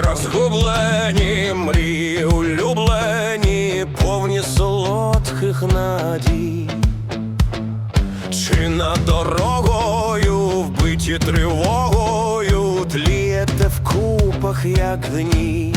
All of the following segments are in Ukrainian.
розгублені мрії, улюблені, повні солодких надій, чи над дорогою вбиті тривогою, тлієте в купах, як дні.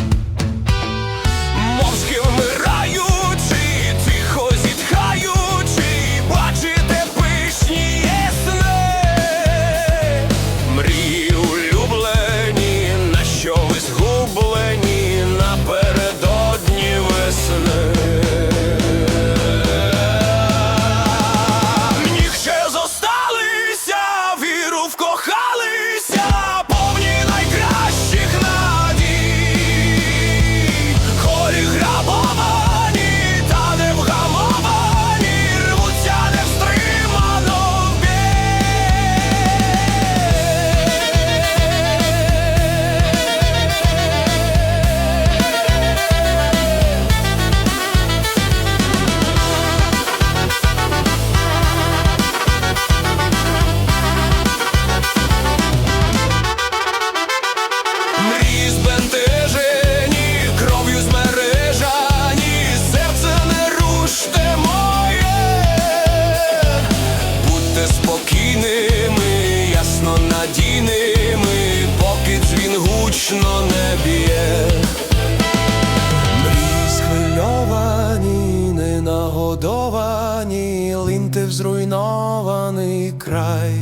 Линьте в зруйнований край.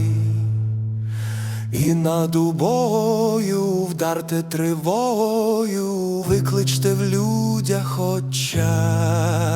І над убою вдарте тривогою, викличте в людях очай.